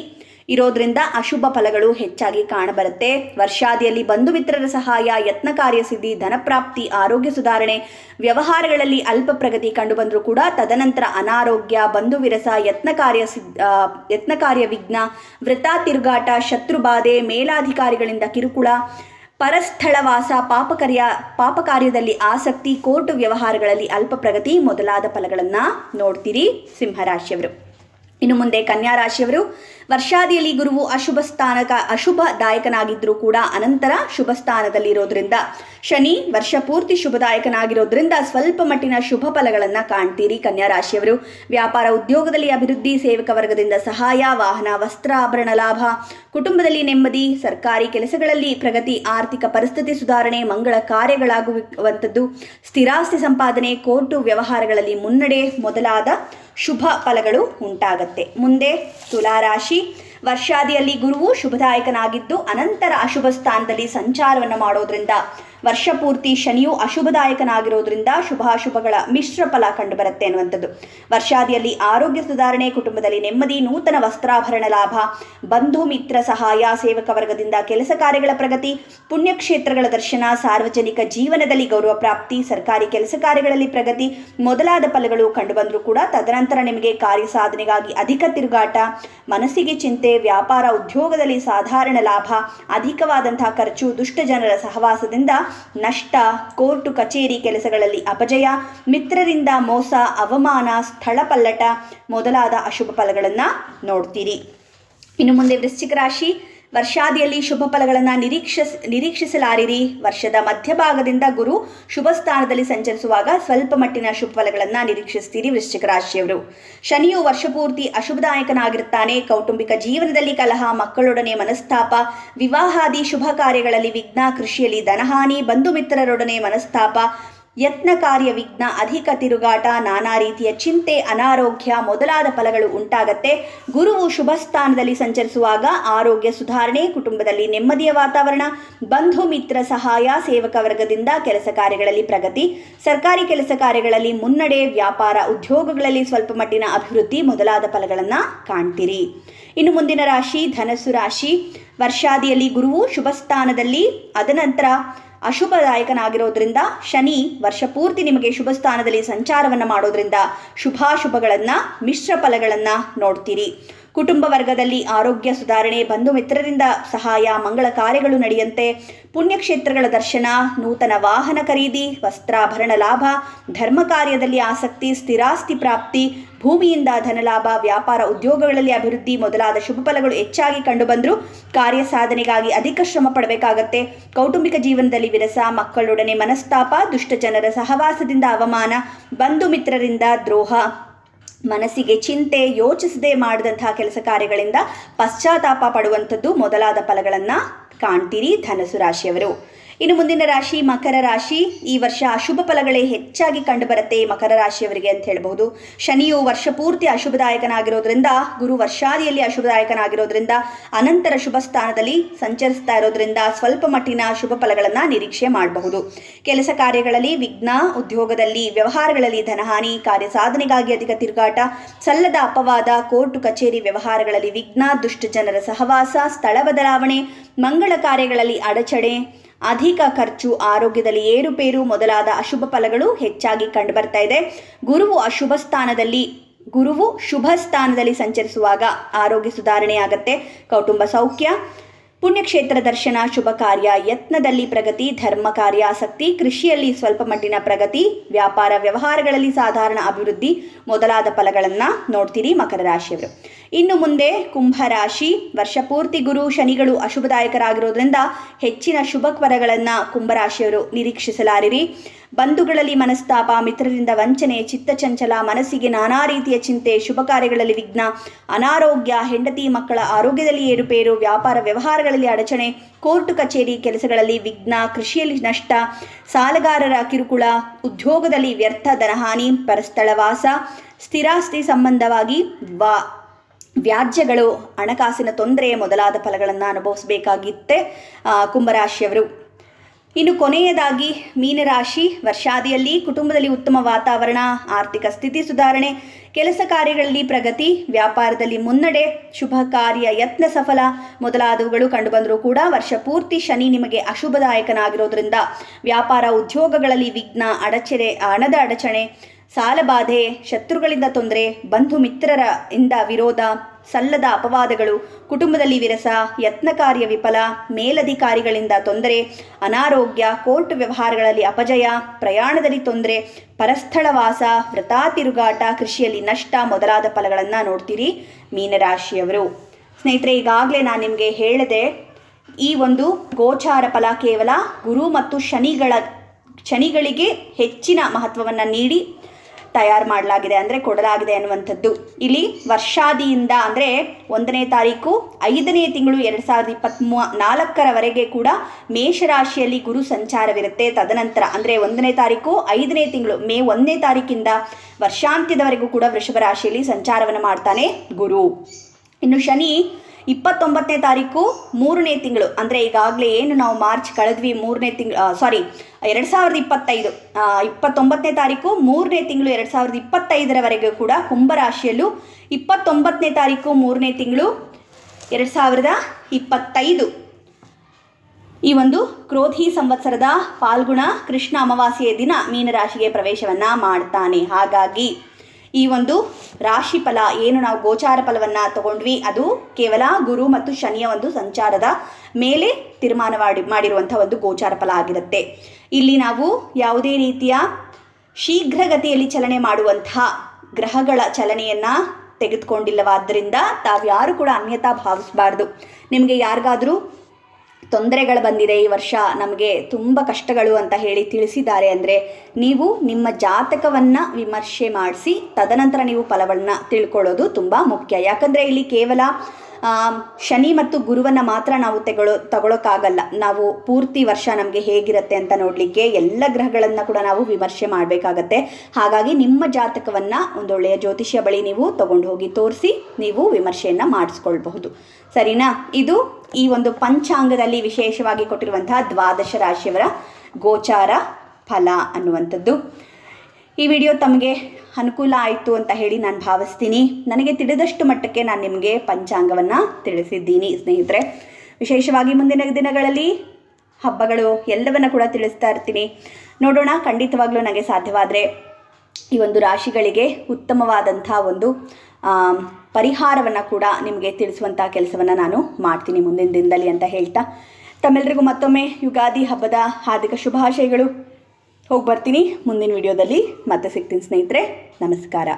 Speaker 1: ಇರೋದ್ರಿಂದ ಅಶುಭ ಫಲಗಳು ಹೆಚ್ಚಾಗಿ ಕಾಣಬರುತ್ತೆ. ವರ್ಷಾದಿಯಲ್ಲಿ ಬಂಧು ಮಿತ್ರರ ಸಹಾಯ, ಯತ್ನ ಕಾರ್ಯಸಿದ್ಧಿ ಧನಪ್ರಾಪ್ತಿ ಆರೋಗ್ಯ ಸುಧಾರಣೆ, ವ್ಯವಹಾರಗಳಲ್ಲಿ ಅಲ್ಪ ಪ್ರಗತಿ ಕಂಡುಬಂದರೂ ಕೂಡ ತದನಂತರ ಅನಾರೋಗ್ಯ, ಬಂಧು ವಿರಸ, ಯತ್ನ ಕಾರ್ಯ ಯತ್ನ ಕಾರ್ಯ ವಿಘ್ನ ವೃತಾ ತಿರುಗಾಟ, ಶತ್ರುಬಾಧೆ, ಮೇಲಾಧಿಕಾರಿಗಳಿಂದ ಕಿರುಕುಳ ಪರಸ್ಥಳವಾಸ ಪಾಪಕರ್ಯ ಪಾಪಕಾರ್ಯದಲ್ಲಿ ಆಸಕ್ತಿ ಕೋರ್ಟ್ ವ್ಯವಹಾರಗಳಲ್ಲಿ ಅಲ್ಪ ಪ್ರಗತಿ ಮೊದಲಾದ ಫಲಗಳನ್ನು ನೋಡ್ತೀರಿ ಸಿಂಹರಾಶಿಯವರು. ಇನ್ನು ಮುಂದೆ ಕನ್ಯಾ ರಾಶಿಯವರು ವರ್ಷಾದಿಯಲ್ಲಿ ಗುರುವು ಅಶುಭ ಸ್ಥಾನಕ ಅಶುಭದಾಯಕನಾಗಿದ್ದರೂ ಕೂಡ ಅನಂತರ ಶುಭ ಸ್ಥಾನದಲ್ಲಿರೋದ್ರಿಂದ ಶನಿ ವರ್ಷ ಪೂರ್ತಿ ಶುಭದಾಯಕನಾಗಿರೋದ್ರಿಂದ ಸ್ವಲ್ಪ ಮಟ್ಟಿನ ಶುಭ ಫಲಗಳನ್ನು ಕಾಣ್ತೀರಿ. ಕನ್ಯಾ ರಾಶಿಯವರು ವ್ಯಾಪಾರ ಉದ್ಯೋಗದಲ್ಲಿ ಅಭಿವೃದ್ಧಿ, ಸೇವಕ ವರ್ಗದಿಂದ ಸಹಾಯ, ವಾಹನ, ವಸ್ತ್ರ ಆಭರಣ ಲಾಭ, ಕುಟುಂಬದಲ್ಲಿ ನೆಮ್ಮದಿ, ಸರ್ಕಾರಿ ಕೆಲಸಗಳಲ್ಲಿ ಪ್ರಗತಿ, ಆರ್ಥಿಕ ಪರಿಸ್ಥಿತಿ ಸುಧಾರಣೆ, ಮಂಗಳ ಕಾರ್ಯಗಳಾಗುವಂಥದ್ದು, ಸ್ಥಿರಾಸ್ತಿ ಸಂಪಾದನೆ, ಕೋರ್ಟು ವ್ಯವಹಾರಗಳಲ್ಲಿ ಮುನ್ನಡೆ ಮೊದಲಾದ ಶುಭ ಫಲಗಳು ಉಂಟಾಗತ್ತೆ. ಮುಂದೆ ತುಲಾರಾಶಿ. ವರ್ಷಾದಿಯಲ್ಲಿ ಗುರುವು ಶುಭದಾಯಕನಾಗಿದ್ದು ಅನಂತರ ಅಶುಭ ಸ್ಥಾನದಲ್ಲಿ ಸಂಚಾರವನ್ನು ಮಾಡೋದ್ರಿಂದ ವರ್ಷ ಪೂರ್ತಿ ಶನಿಯು ಅಶುಭದಾಯಕನಾಗಿರೋದ್ರಿಂದ ಶುಭಾಶುಭಗಳ ಮಿಶ್ರ ಫಲ ಕಂಡುಬರುತ್ತೆ ಅನ್ನುವಂಥದ್ದು. ವರ್ಷಾದಿಯಲ್ಲಿ ಆರೋಗ್ಯ ಸುಧಾರಣೆ, ಕುಟುಂಬದಲ್ಲಿ ನೆಮ್ಮದಿ, ನೂತನ ವಸ್ತ್ರಾಭರಣ ಲಾಭ, ಬಂಧು, ಮಿತ್ರ ಸಹಾಯ, ಸೇವಕ ವರ್ಗದಿಂದ ಕೆಲಸ ಕಾರ್ಯಗಳ ಪ್ರಗತಿ, ಪುಣ್ಯಕ್ಷೇತ್ರಗಳ ದರ್ಶನ, ಸಾರ್ವಜನಿಕ ಜೀವನದಲ್ಲಿ ಗೌರವ ಪ್ರಾಪ್ತಿ, ಸರ್ಕಾರಿ ಕೆಲಸ ಕಾರ್ಯಗಳಲ್ಲಿ ಪ್ರಗತಿ ಮೊದಲಾದ ಫಲಗಳು ಕಂಡುಬಂದರೂ ಕೂಡ ತದನಂತರ ನಿಮಗೆ ಕಾರ್ಯ ಸಾಧನೆಗಾಗಿ ಅಧಿಕ ತಿರುಗಾಟ, ಮನಸ್ಸಿಗೆ ಚಿಂತೆ, ವ್ಯಾಪಾರ, ಉದ್ಯೋಗದಲ್ಲಿ ಸಾಧಾರಣ ಲಾಭ, ಅಧಿಕವಾದಂತಹ ಖರ್ಚು ದುಷ್ಟ ಜನರ ಸಹವಾಸದಿಂದ ನಷ್ಟ, ಕೋರ್ಟು ಕಚೇರಿ ಕೆಲಸಗಳಲ್ಲಿ ಅಪಜಯ, ಮಿತ್ರರಿಂದ ಮೋಸ, ಅವಮಾನ, ಸ್ಥಳ ಪಲ್ಲಟ ಮೊದಲಾದ ಅಶುಭ ಫಲಗಳನ್ನು ನೋಡ್ತೀರಿ. ಇನ್ನು ಮುಂದೆ ವೃಶ್ಚಿಕ ರಾಶಿ ವರ್ಷಾದಿಯಲ್ಲಿ ಶುಭ ಫಲಗಳನ್ನು ನಿರೀಕ್ಷ ನಿರೀಕ್ಷಿಸಲಾರಿರಿ. ವರ್ಷದ ಮಧ್ಯಭಾಗದಿಂದ ಗುರು ಶುಭ ಸ್ಥಾನದಲ್ಲಿ ಸಂಚರಿಸುವಾಗ ಸ್ವಲ್ಪ ಮಟ್ಟಿನ ಶುಭ ಫಲಗಳನ್ನು ನಿರೀಕ್ಷಿಸ್ತೀರಿ ವೃಶ್ಚಿಕ ರಾಶಿಯವರು. ಶನಿಯು ವರ್ಷಪೂರ್ತಿ ಅಶುಭದಾಯಕನಾಗಿರುತ್ತಾನೆ. ಕೌಟುಂಬಿಕ ಜೀವನದಲ್ಲಿ ಕಲಹ, ಮಕ್ಕಳೊಡನೆ ಮನಸ್ತಾಪ, ವಿವಾಹಾದಿ ಶುಭ ಕಾರ್ಯಗಳಲ್ಲಿ ವಿಘ್ನ, ಕೃಷಿಯಲ್ಲಿ ಧನಹಾನಿ, ಬಂಧು ಮಿತ್ರರೊಡನೆ ಮನಸ್ತಾಪ ಯತ್ನ ಕಾರ್ಯ ವಿಘ್ನ ಅಧಿಕ ತಿರುಗಾಟ, ನಾನಾ ರೀತಿಯ ಚಿಂತೆ, ಅನಾರೋಗ್ಯ ಮೊದಲಾದ ಫಲಗಳು ಉಂಟಾಗತ್ತೆ. ಗುರುವು ಶುಭ ಸ್ಥಾನದಲ್ಲಿ ಸಂಚರಿಸುವಾಗ ಆರೋಗ್ಯ ಸುಧಾರಣೆ, ಕುಟುಂಬದಲ್ಲಿ ನೆಮ್ಮದಿಯ ವಾತಾವರಣ, ಬಂಧು ಮಿತ್ರ ಸಹಾಯ, ಸೇವಕ ವರ್ಗದಿಂದ ಕೆಲಸ ಕಾರ್ಯಗಳಲ್ಲಿ ಪ್ರಗತಿ. ಸರ್ಕಾರಿ ಕೆಲಸ ಕಾರ್ಯಗಳಲ್ಲಿ ಮುನ್ನಡೆ, ವ್ಯಾಪಾರ ಉದ್ಯೋಗಗಳಲ್ಲಿ ಸ್ವಲ್ಪ ಮಟ್ಟಿನ ಅಭಿವೃದ್ಧಿ ಮೊದಲಾದ ಫಲಗಳನ್ನು ಕಾಣ್ತೀರಿ. ಇನ್ನು ಮುಂದಿನ ರಾಶಿ ಧನಸ್ಸು ರಾಶಿ. ವರ್ಷಾದಿಯಲ್ಲಿ ಗುರುವು ಶುಭ ಸ್ಥಾನದಲ್ಲಿ ಅದನಂತರ ಅಶುಭದಾಯಕನಾಗಿರೋದ್ರಿಂದ ಶನಿ ವರ್ಷ ಪೂರ್ತಿ ನಿಮಗೆ ಶುಭ ಸ್ಥಾನದಲ್ಲಿ ಸಂಚಾರವನ್ನು ಮಾಡೋದ್ರಿಂದ ಶುಭಾಶುಭಗಳನ್ನು ಮಿಶ್ರ ಫಲಗಳನ್ನು ನೋಡ್ತೀರಿ. ಕುಟುಂಬ ವರ್ಗದಲ್ಲಿ ಆರೋಗ್ಯ ಸುಧಾರಣೆ, ಬಂಧು ಮಿತ್ರರಿಂದ ಸಹಾಯ, ಮಂಗಳ ಕಾರ್ಯಗಳು ನಡೆಯಂತೆ ಪುಣ್ಯಕ್ಷೇತ್ರಗಳ ದರ್ಶನ, ನೂತನ ವಾಹನ ಖರೀದಿ ವಸ್ತ್ರಾಭರಣ ಲಾಭ, ಧರ್ಮ ಕಾರ್ಯದಲ್ಲಿ ಆಸಕ್ತಿ, ಸ್ಥಿರಾಸ್ತಿ ಪ್ರಾಪ್ತಿ, ಭೂಮಿಯಿಂದ ಧನಲಾಭ, ವ್ಯಾಪಾರ ಉದ್ಯೋಗಗಳಲ್ಲಿ ಅಭಿವೃದ್ಧಿ ಮೊದಲಾದ ಶುಭ ಫಲಗಳು ಹೆಚ್ಚಾಗಿ ಕಂಡುಬಂದರೂ ಕಾರ್ಯ ಸಾಧನೆಗಾಗಿ ಅಧಿಕ ಶ್ರಮ ಪಡಬೇಕಾಗತ್ತೆ. ಕೌಟುಂಬಿಕ ಜೀವನದಲ್ಲಿ ವಿರಸ, ಮಕ್ಕಳೊಡನೆ ಮನಸ್ತಾಪ, ದುಷ್ಟ ಜನರ ಸಹವಾಸದಿಂದ ಅವಮಾನ, ಬಂಧು ಮಿತ್ರರಿಂದ ದ್ರೋಹ. ಮನಸ್ಸಿಗೆ ಚಿಂತೆ ಯೋಚಿಸದೆ ಮಾಡಿದಂತಹ ಕೆಲಸ ಕಾರ್ಯಗಳಿಂದ ಪಶ್ಚಾತ್ತಾಪ ಪಡುವಂಥದ್ದು ಮೊದಲಾದ ಫಲಗಳನ್ನು ಕಾಣ್ತೀರಿ ಧನಸು ರಾಶಿಯವರು. ಇನ್ನು ಮುಂದಿನ ರಾಶಿ ಮಕರ ರಾಶಿ. ಈ ವರ್ಷ ಅಶುಭ ಫಲಗಳೇ ಹೆಚ್ಚಾಗಿ ಕಂಡುಬರುತ್ತೆ ಮಕರ ರಾಶಿಯವರಿಗೆ ಅಂತ ಹೇಳಬಹುದು. ಶನಿಯು ವರ್ಷ ಪೂರ್ತಿ ಅಶುಭದಾಯಕನಾಗಿರೋದ್ರಿಂದ, ಗುರು ವರ್ಷಾದಿಯಲ್ಲಿ ಅಶುಭದಾಯಕನಾಗಿರೋದ್ರಿಂದ, ಅನಂತರ ಶುಭ ಸ್ಥಾನದಲ್ಲಿ ಸಂಚರಿಸ್ತಾ ಇರೋದ್ರಿಂದ ಸ್ವಲ್ಪ ಮಟ್ಟಿನ ಶುಭ ಫಲಗಳನ್ನು ನಿರೀಕ್ಷೆ ಮಾಡಬಹುದು. ಕೆಲಸ ಕಾರ್ಯಗಳಲ್ಲಿ ವಿಘ್ನ, ಉದ್ಯೋಗದಲ್ಲಿ ವ್ಯವಹಾರಗಳಲ್ಲಿ ಧನಹಾನಿ, ಕಾರ್ಯ ಸಾಧನೆಗಾಗಿ ಅಧಿಕ ತಿರುಗಾಟ, ಸಲ್ಲದ ಅಪವಾದ, ಕೋರ್ಟು, ಕಚೇರಿ ವ್ಯವಹಾರಗಳಲ್ಲಿ ವಿಘ್ನ, ದುಷ್ಟ ಜನರ ಸಹವಾಸ, ಸ್ಥಳ ಬದಲಾವಣೆ, ಮಂಗಳ ಕಾರ್ಯಗಳಲ್ಲಿ ಅಡಚಣೆ ಅಧಿಕ ಖರ್ಚು ಆರೋಗ್ಯದಲ್ಲಿ ಏರುಪೇರು ಮೊದಲಾದ ಅಶುಭ ಫಲಗಳು ಹೆಚ್ಚಾಗಿ ಕಂಡುಬರ್ತಾ ಇದೆ. ಗುರುವು ಅಶುಭ ಸ್ಥಾನದಲ್ಲಿ, ಗುರುವು ಶುಭ ಸ್ಥಾನದಲ್ಲಿ ಸಂಚರಿಸುವಾಗ ಆರೋಗ್ಯ ಸುಧಾರಣೆ ಆಗತ್ತೆ ಕೌಟುಂಬ ಸೌಖ್ಯ ಪುಣ್ಯಕ್ಷೇತ್ರ ದರ್ಶನ ಶುಭ ಕಾರ್ಯ, ಯತ್ನದಲ್ಲಿ ಪ್ರಗತಿ, ಧರ್ಮ ಕಾರ್ಯ, ಆಸಕ್ತಿ, ಕೃಷಿಯಲ್ಲಿ ಸ್ವಲ್ಪ ಮಟ್ಟಿನ ಪ್ರಗತಿ, ವ್ಯಾಪಾರ ವ್ಯವಹಾರಗಳಲ್ಲಿ ಸಾಧಾರಣ ಅಭಿವೃದ್ಧಿ ಮೊದಲಾದ ಫಲಗಳನ್ನು ನೋಡ್ತೀರಿ ಮಕರ ರಾಶಿಯವರು. ಇನ್ನು ಮುಂದೆ ಕುಂಭರಾಶಿ ವರ್ಷಪೂರ್ತಿ ಗುರು ಶನಿಗಳು ಅಶುಭದಾಯಕರಾಗಿರೋದ್ರಿಂದ ಹೆಚ್ಚಿನ ಶುಭ ಫಲಗಳನ್ನು ಕುಂಭರಾಶಿಯವರು ನಿರೀಕ್ಷಿಸಲಾರಿರಿ. ಬಂಧುಗಳಲ್ಲಿ ಮನಸ್ತಾಪ, ಮಿತ್ರರಿಂದ ವಂಚನೆ, ಚಿತ್ತಚಂಚಲ, ಮನಸ್ಸಿಗೆ ನಾನಾ ರೀತಿಯ ಚಿಂತೆ, ಶುಭ ಕಾರ್ಯಗಳಲ್ಲಿ ವಿಘ್ನ, ಅನಾರೋಗ್ಯ, ಹೆಂಡತಿ ಮಕ್ಕಳ ಆರೋಗ್ಯದಲ್ಲಿ ಏರುಪೇರು, ವ್ಯಾಪಾರ ವ್ಯವಹಾರಗಳಲ್ಲಿ ಅಡಚಣೆ, ಕೋರ್ಟ್ ಕಚೇರಿ ಕೆಲಸಗಳಲ್ಲಿ ವಿಘ್ನ, ಕೃಷಿಯಲ್ಲಿ ನಷ್ಟ, ಸಾಲಗಾರರ ಕಿರುಕುಳ, ಉದ್ಯೋಗದಲ್ಲಿ ವ್ಯರ್ಥ ಧನಹಾನಿ ಪರಸ್ಥಳವಾಸ ಸ್ಥಿರಾಸ್ತಿ ಸಂಬಂಧವಾಗಿ ವಾ, ವ್ಯಾಜ್ಯಗಳು, ಹಣಕಾಸಿನ ತೊಂದರೆ ಮೊದಲಾದ ಫಲಗಳನ್ನು ಅನುಭವಿಸಬೇಕಾಗಿತ್ತೆ ಕುಂಭರಾಶಿಯವರು. ಇನ್ನು ಕೊನೆಯದಾಗಿ, ಮೀನರಾಶಿ, ವರ್ಷಾದಿಯಲ್ಲಿ ಕುಟುಂಬದಲ್ಲಿ ಉತ್ತಮ ವಾತಾವರಣ, ಆರ್ಥಿಕ ಸ್ಥಿತಿ ಸುಧಾರಣೆ, ಕೆಲಸ ಕಾರ್ಯಗಳಲ್ಲಿ ಪ್ರಗತಿ, ವ್ಯಾಪಾರದಲ್ಲಿ ಮುನ್ನಡೆ, ಶುಭ ಕಾರ್ಯ, ಯತ್ನ ಸಫಲ ಮೊದಲಾದವುಗಳು ಕಂಡುಬಂದರೂ ಕೂಡ ವರ್ಷ ಪೂರ್ತಿ ಶನಿ ನಿಮಗೆ ಅಶುಭದಾಯಕನಾಗಿರೋದ್ರಿಂದ ವ್ಯಾಪಾರ ಉದ್ಯೋಗಗಳಲ್ಲಿ ವಿಘ್ನ, ಅಡಚಣೆ, ಹಣದ ಅಡಚಣೆ ಸಾಲಬಾಧೆ, ಶತ್ರುಗಳಿಂದ ತೊಂದರೆ, ಬಂಧು ಮಿತ್ರರ ಇಂದ ವಿರೋಧ, ಸಲ್ಲದ ಅಪವಾದಗಳು, ಕುಟುಂಬದಲ್ಲಿ ವಿರಸ, ಯತ್ನ ಕಾರ್ಯ ವಿಫಲ, ಮೇಲಧಿಕಾರಿಗಳಿಂದ ತೊಂದರೆ, ಅನಾರೋಗ್ಯ, ಕೋರ್ಟ್ ವ್ಯವಹಾರಗಳಲ್ಲಿ ಅಪಜಯ, ಪ್ರಯಾಣದಲ್ಲಿ ತೊಂದರೆ ಪರಸ್ಥಳವಾಸ ವ್ರತಾ ತಿರುಗಾಟ, ಕೃಷಿಯಲ್ಲಿ ನಷ್ಟ ಮೊದಲಾದ ಫಲಗಳನ್ನು ನೋಡ್ತೀರಿ ಮೀನರಾಶಿಯವರು. ಸ್ನೇಹಿತರೆ, ಈಗಾಗಲೇ ನಾನು ನಿಮಗೆ ಹೇಳಿದೆ, ಈ ಒಂದು ಗೋಚಾರ ಫಲ ಕೇವಲ ಗುರು ಮತ್ತು ಶನಿಗಳ, ಶನಿಗಳಿಗೆ ಹೆಚ್ಚಿನ ಮಹತ್ವವನ್ನು ನೀಡಿ ತಯಾರು ಮಾಡಲಾಗಿದೆ ಅಂದರೆ ಕೊಡಲಾಗಿದೆ ಅನ್ನುವಂಥದ್ದು. ಇಲ್ಲಿ ವರ್ಷಾದಿಯಿಂದ ಅಂದರೆ ಒಂದನೇ ತಾರೀಕು, ಐದನೇ ತಿಂಗಳು ಎರಡು ಸಾವಿರದ ಇಪ್ಪತ್ತ್ಮೂ ನಾಲ್ಕರವರೆಗೆ ಕೂಡ ಮೇಷರಾಶಿಯಲ್ಲಿ ಗುರು ಸಂಚಾರವಿರುತ್ತೆ. ತದನಂತರ ಅಂದರೆ ಒಂದನೇ ತಾರೀಕು, ಐದನೇ ತಿಂಗಳು, ಮೇ ಒಂದನೇ ತಾರೀಕಿಂದ ವರ್ಷಾಂತ್ಯದವರೆಗೂ ಕೂಡ ವೃಷಭ ರಾಶಿಯಲ್ಲಿ ಸಂಚಾರವನ್ನು ಮಾಡ್ತಾನೆ ಗುರು. ಇನ್ನು ಶನಿ ಇಪ್ಪತ್ತೊಂಬತ್ತನೇ ತಾರೀಕು ಮೂರನೇ ತಿಂಗಳು. ಅಂದರೆ ಈಗಾಗಲೇ ಏನು ನಾವು ಮಾರ್ಚ್ ಕಳೆದ್ವಿ ಮೂರನೇ ತಿಂಗಳು ಸಾರಿ ಎರಡು ಸಾವಿರದ ಇಪ್ಪತ್ತೈದು. ಇಪ್ಪತ್ತೊಂಬತ್ತನೇ ತಾರೀಕು ಮೂರನೇ ತಿಂಗಳು ಎರಡು ಸಾವಿರದ ಇಪ್ಪತ್ತೈದರವರೆಗೂ ಕೂಡ ಕುಂಭರಾಶಿಯಲ್ಲೂ ಇಪ್ಪತ್ತೊಂಬತ್ತನೇ ತಾರೀಕು ಮೂರನೇ ತಿಂಗಳು ಎರಡು ಸಾವಿರದ ಇಪ್ಪತ್ತೈದು. ಈ ಒಂದು ಕ್ರೋಧಿ ಸಂವತ್ಸರದ ಪಾಲ್ಗುಣ ಕೃಷ್ಣ ಅಮಾವಾಸ್ಯೆಯ ದಿನ ಮೀನರಾಶಿಗೆ ಪ್ರವೇಶವನ್ನು ಮಾಡ್ತಾನೆ. ಹಾಗಾಗಿ ಈ ಒಂದು ರಾಶಿ ಫಲ ಏನು? ನಾವು ಗೋಚಾರ ಫಲವನ್ನು ತಗೊಂಡ್ವಿ. ಅದು ಕೇವಲ ಗುರು ಮತ್ತು ಶನಿಯ ಒಂದು ಸಂಚಾರದ ಮೇಲೆ ತೀರ್ಮಾನ ಮಾಡಿ, ಮಾಡಿರುವಂಥ ಒಂದು ಗೋಚಾರ ಫಲ ಆಗಿರುತ್ತೆ. ಇಲ್ಲಿ ನಾವು ಯಾವುದೇ ರೀತಿಯ ಶೀಘ್ರಗತಿಯಲ್ಲಿ ಚಲನೆ ಮಾಡುವಂತಹ ಗ್ರಹಗಳ ಚಲನೆಯನ್ನು ತೆಗೆದುಕೊಂಡಿಲ್ಲವಾದ್ದರಿಂದ ತಾವ್ಯಾರು ಕೂಡ ಅನ್ಯತಾ ಭಾವಿಸಬಾರ್ದು. ನಿಮಗೆ ಯಾರಿಗಾದರೂ ತೊಂದರೆಗಳು ಬಂದಿದೆ ಈ ವರ್ಷ ನಮಗೆ ತುಂಬ ಕಷ್ಟಗಳು ಅಂತ ಹೇಳಿ ತಿಳಿಸಿದ್ದಾರೆ ಅಂದರೆ ನೀವು ನಿಮ್ಮ ಜಾತಕವನ್ನು ವಿಮರ್ಶೆ ಮಾಡಿಸಿ ತದನಂತರ ನೀವು ಫಲವನ್ನು ತಿಳ್ಕೊಳ್ಳೋದು ತುಂಬ ಮುಖ್ಯ. ಯಾಕಂದರೆ ಇಲ್ಲಿ ಕೇವಲ ಶನಿ ಮತ್ತು ಗುರುವನ್ನು ಮಾತ್ರ ನಾವು ತೆಗೊಳ್ಳೋ ತಗೊಳ್ಳೋಕ್ಕಾಗಲ್ಲ ನಾವು ಪೂರ್ತಿ ವರ್ಷ ನಮಗೆ ಹೇಗಿರುತ್ತೆ ಅಂತ ನೋಡಲಿಕ್ಕೆ ಎಲ್ಲ ಗ್ರಹಗಳನ್ನು ಕೂಡ ನಾವು ವಿಮರ್ಶೆ ಮಾಡಬೇಕಾಗತ್ತೆ. ಹಾಗಾಗಿ ನಿಮ್ಮ ಜಾತಕವನ್ನು ಒಂದೊಳ್ಳೆಯ ಜ್ಯೋತಿಷ್ಯ ಬಳಿ ನೀವು ತಗೊಂಡು ಹೋಗಿ ತೋರಿಸಿ ನೀವು ವಿಮರ್ಶೆಯನ್ನು ಮಾಡಿಸ್ಕೊಳ್ಬಹುದು. ಸರಿನಾ? ಇದು ಈ ಒಂದು ಪಂಚಾಂಗದಲ್ಲಿ ವಿಶೇಷವಾಗಿ ಕೊಟ್ಟಿರುವಂತಹ ದ್ವಾದಶ ರಾಶಿಯವರ ಗೋಚಾರ ಫಲ ಅನ್ನುವಂಥದ್ದು. ಈ ವಿಡಿಯೋ ತಮಗೆ ಅನುಕೂಲ ಆಯಿತು ಅಂತ ಹೇಳಿ ನಾನು ಭಾವಿಸ್ತೀನಿ. ನನಗೆ ತಿಳಿದಷ್ಟು ಮಟ್ಟಕ್ಕೆ ನಾನು ನಿಮಗೆ ಪಂಚಾಂಗವನ್ನು ತಿಳಿಸಿದ್ದೀನಿ, ಸ್ನೇಹಿತರೆ. ವಿಶೇಷವಾಗಿ ಮುಂದಿನ ದಿನಗಳಲ್ಲಿ ಹಬ್ಬಗಳು ಎಲ್ಲವನ್ನ ಕೂಡ ತಿಳಿಸ್ತಾ ಇರ್ತೀನಿ. ನೋಡೋಣ, ಖಂಡಿತವಾಗ್ಲೂ ನನಗೆ ಸಾಧ್ಯವಾದರೆ ಈ ಒಂದು ರಾಶಿಗಳಿಗೆ ಉತ್ತಮವಾದಂಥ ಒಂದು ಪರಿಹಾರವನ್ನು ಕೂಡ ನಿಮಗೆ ತಿಳಿಸುವಂಥ ಕೆಲಸವನ್ನು ನಾನು ಮಾಡ್ತೀನಿ ಮುಂದಿನ ದಿನದಲ್ಲಿ ಅಂತ ಹೇಳ್ತಾ. ತಮ್ಮೆಲ್ಲರಿಗೂ ಮತ್ತೊಮ್ಮೆ ಯುಗಾದಿ ಹಬ್ಬದ ಹಾರ್ದಿಕ ಶುಭಾಶಯಗಳು. ಹೋಗಿ ಬರ್ತೀನಿ ಮುಂದಿನ ವಿಡಿಯೋದಲ್ಲಿ. ಮತ್ತೆ ಸಿಗ್ತೀನಿ ಸ್ನೇಹಿತರೆ, ನಮಸ್ಕಾರ.